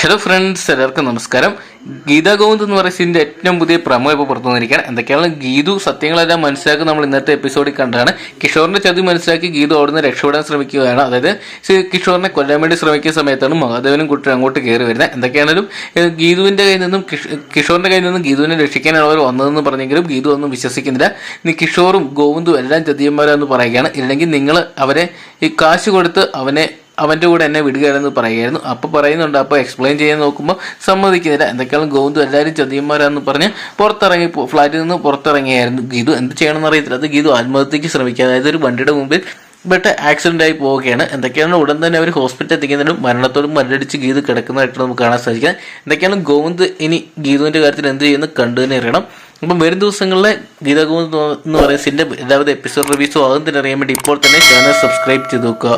Hello friends എല്ലാവർക്കും നമസ്കാരം. ഗീതാ ഗോവിന്ദ് എന്ന് സിനിമ ഏറ്റവും പുതിയ പ്രമോ ഇപ്പോൾ പുറത്തു വന്നിരിക്കുകയാണ്. എന്തൊക്കെയാണ് ഗീതു സത്യങ്ങളെല്ലാം മനസ്സിലാക്കി നമ്മൾ ഇന്നത്തെ എപ്പിസോഡിൽ കണ്ടതാണ്. കിഷോറിന്റെ ചതി മനസ്സിലാക്കി ഗീതു അവിടുന്ന് രക്ഷപ്പെടാൻ ശ്രമിക്കുകയാണ്. അതായത് കിഷോറിനെ കൊല്ലാൻ വേണ്ടി ശ്രമിക്കുന്ന സമയത്താണ് മഹാദേവനും കുട്ടി അങ്ങോട്ട് കയറി വരുന്നത്. എന്തൊക്കെയാണെങ്കിലും ഗീതുവിന്റെ കയ്യിൽ നിന്നും കിഷോറിന്റെ കയ്യിൽ നിന്നും ഗീതുവിനെ രക്ഷിക്കാനാണ് അവർ വന്നതെന്ന് പറഞ്ഞെങ്കിലും ഗീതു ഒന്നും വിശ്വസിക്കുന്നില്ല. ഇനി കിഷോറും ഗോവിന്ദും എല്ലാം ചതിയന്മാരാന്ന് പറയുകയാണ്. ഇല്ലെങ്കിൽ നിങ്ങൾ അവരെ ഈ കാശ് കൊടുത്ത് അവനെ അവന്റെ കൂടെ എന്നെ വിടുകയാണെന്ന് പറയുമായിരുന്നു അപ്പോൾ പറയുന്നുണ്ട് അപ്പോൾ എക്സ്പ്ലെയിൻ ചെയ്യാൻ നോക്കുമ്പോൾ സമ്മതിക്കുന്നില്ല. എന്തൊക്കെയാണ് ഗോവിന്ദു എല്ലാവരും ചതിയന്മാരാന്ന് പറഞ്ഞ് പുറത്തിറങ്ങി ഫ്ലാറ്റിൽ നിന്ന് പുറത്തിറങ്ങിയായിരുന്നു ഗീതു. എന്ത് ചെയ്യണമെന്ന് അറിയത്തില്ല. അത് ഗീതു ആത്മഹത്യക്ക് ശ്രമിക്കുക. അതായത് ഒരു വണ്ടിയുടെ മുമ്പിൽ ബട്ട് ആക്സിഡന്റ് ആയി പോവുകയാണ്. എന്തൊക്കെയാണ് ഉടൻ തന്നെ അവർ ഹോസ്പിറ്റലിൽ എത്തിക്കുന്നതിനും മരണത്തോടും മരടിച്ച് ഗീതു കിടക്കുന്നതായിട്ട് നമുക്ക് കാണാൻ സാധിക്കുന്നത്. എന്തൊക്കെയാണ് ഗോവിന്ദ് ഇനി ഗീതുവിന്റെ കാര്യത്തിൽ എന്ത് ചെയ്യുന്നു കണ്ടു തന്നെ അറിയണം. അപ്പം വരും ദിവസങ്ങളിലെ ഗീത ഗോവിന്ദ് എന്ന് പറയുന്ന സിന്റെ എല്ലാവിധ എപ്പിസോഡ് റിവ്യൂസും ആകും തന്നെ അറിയാൻ വേണ്ടി ഇപ്പോൾ തന്നെ ചാനൽ സബ്സ്ക്രൈബ് ചെയ്ത് നോക്കുക